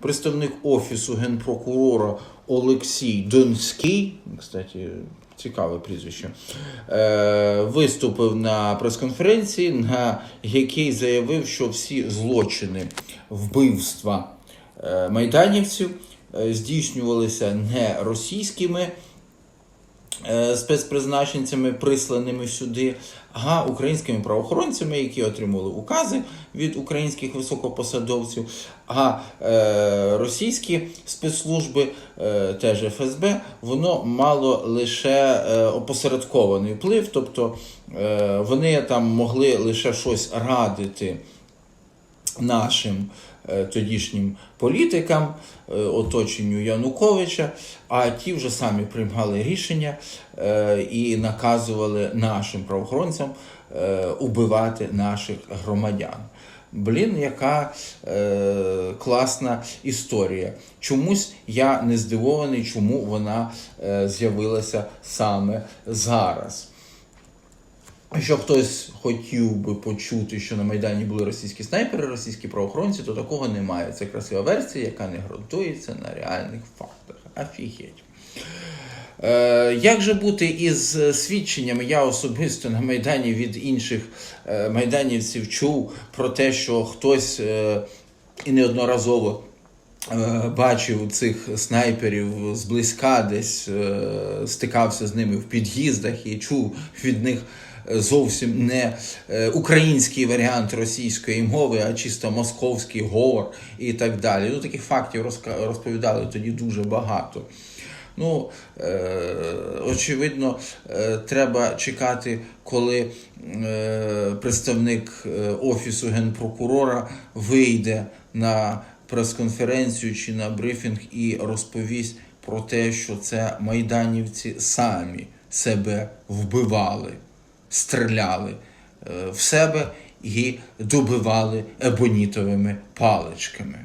представник офісу генпрокурора Олексій Донський, кстати, цікаве прізвище, е, виступив на прес-конференції, на якій заявив, що всі злочини вбивства е, майданівців е, здійснювалися не російськими спецпризначенцями, присланими сюди, а українськими правоохоронцями, які отримали укази від українських високопосадовців, а е, російські спецслужби, е, теж ФСБ, воно мало лише е, опосередкований вплив, тобто е, вони там могли лише щось радити нашим е, тодішнім політикам, е, оточенню Януковича, а ті вже самі приймали рішення е, і наказували нашим правоохоронцям убивати наших громадян. Блін, яка е, класна історія. Чомусь я не здивований, чому вона е, з'явилася саме зараз. Якщо хтось хотів би почути, що на Майдані були російські снайпери, російські правоохоронці, то такого немає. Це красива версія, яка не ґрунтується на реальних фактах. Офігеть. Е, як же бути із свідченнями? Я особисто на Майдані від інших е, майданівців чув про те, що хтось е, і неодноразово бачив цих снайперів зблизька, десь е, стикався з ними в під'їздах і чув від них е, зовсім не е, український варіант російської мови, а чисто московський говор і так далі. Ну, таких фактів розповідали тоді дуже багато. Ну, е, очевидно, е, треба чекати, коли е, представник е, Офісу генпрокурора вийде на прес-конференцію чи на брифінг і розповість про те, що це майданівці самі себе вбивали, стріляли е, в себе і добивали ебонітовими паличками.